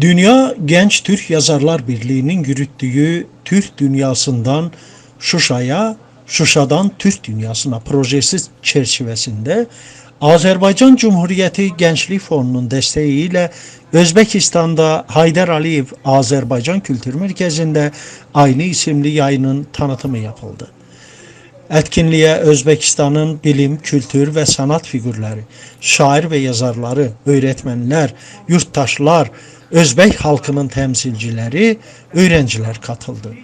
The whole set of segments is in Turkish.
Dünya Genç Türk Yazarlar Birliği'nin yürüttüğü Türk Dünyası'ndan Şuşa'ya, Şuşa'dan Türk Dünyası'na projesi çerçevesinde Azerbaycan Cumhuriyeti Gençlik Fonu'nun desteğiyle Özbekistan'da Haydar Aliyev Azerbaycan Kültür Merkezi'nde aynı isimli yayının tanıtımı yapıldı. Etkinliğe Özbekistan'ın bilim, kültür ve sanat figürleri, şair ve yazarları, öğretmenler, yurttaşlar, Özbek halkının temsilcileri, öğrenciler katıldı.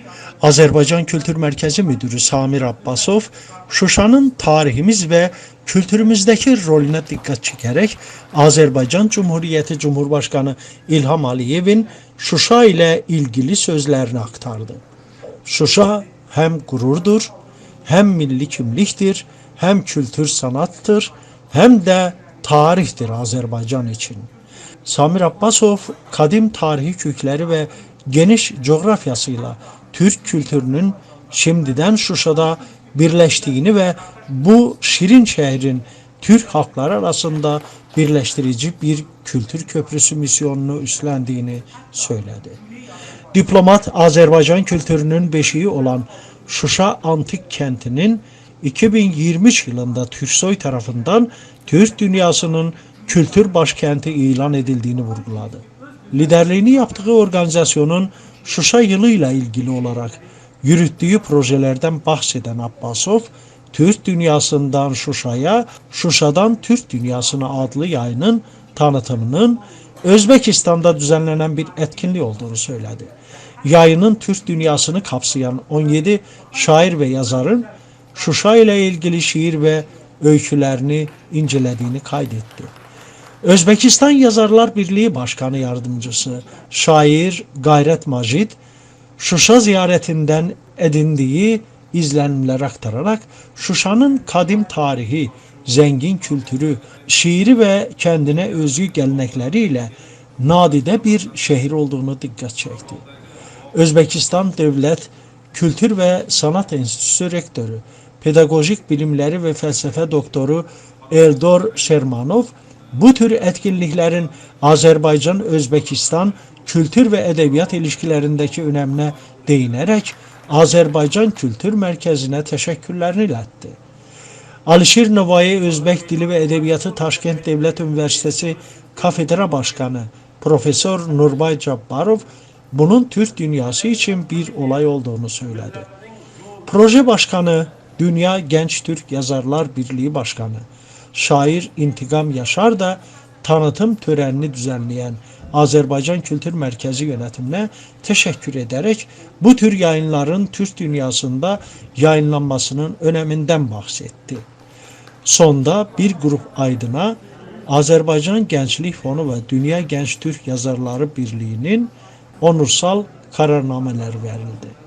Azerbaycan Kültür Merkezi Müdürü Samir Abbasov, Şuşa'nın tarihimiz ve kültürümüzdeki rolüne dikkat çekerek Azerbaycan Cumhuriyeti Cumhurbaşkanı İlham Aliyev'in Şuşa ile ilgili sözlerini aktardı. Şuşa hem gururdur, hem milli kimliktir, hem kültür sanattır, hem de tarihtir Azerbaycan için. Samir Abbasov, kadim tarihi kökleri ve geniş coğrafyasıyla Türk kültürünün şimdiden Şuşa'da birleştiğini ve bu şirin şehrin Türk halkları arasında birleştirici bir kültür köprüsü misyonunu üstlendiğini söyledi. Diplomat Azerbaycan kültürünün beşiği olan Şuşa Antik Kenti'nin 2023 yılında Türksoy tarafından Türk dünyasının kültür başkenti ilan edildiğini vurguladı. Liderliğini yaptığı organizasyonun Şuşa yılıyla ilgili olarak yürüttüğü projelerden bahseden Abbasov, Türk dünyasından Şuşa'ya, Şuşa'dan Türk dünyasına adlı yayının tanıtımının Özbekistan'da düzenlenen bir etkinliği olduğunu söyledi. Yayının Türk dünyasını kapsayan 17 şair ve yazarın Şuşa ile ilgili şiir ve öykülerini incelediğini kaydetti. Özbekistan Yazarlar Birliği Başkanı Yardımcısı şair Gayret Macid, Şuşa ziyaretinden edindiği izlenimler aktararak Şuşa'nın kadim tarihi, zengin kültürü, şiiri ve kendine özgü gelenekleriyle nadide bir şehir olduğunu dikkat çekti. Özbekistan Devlet Kültür ve Sanat Enstitüsü Rektörü, Pedagojik Bilimleri ve Felsefe Doktoru Eldor Şermanov, bu tür etkinliklerin Azerbaycan-Özbekistan kültür ve edebiyat ilişkilerindeki önemine değinerek Azerbaycan Kültür Merkezi'ne teşekkürlerini iletti. Alişir Novai Özbek Dili ve Edebiyatı Taşkent Devlet Üniversitesi Kafedra Başkanı Profesör Nurbay Cabbarov bunun Türk dünyası için bir olay olduğunu söyledi. Proje Başkanı Dünya Genç Türk Yazarlar Birliği Başkanı şair İntikam Yaşar da tanıtım törenini düzenleyen Azerbaycan Kültür Merkezi yönetimine teşekkür ederek bu tür yayınların Türk dünyasında yayınlanmasının öneminden bahsetti. Sonda bir grup aydına Azerbaycan Gençlik Fonu ve Dünya Genç Türk Yazarları Birliği'nin onursal kararnameleri verildi.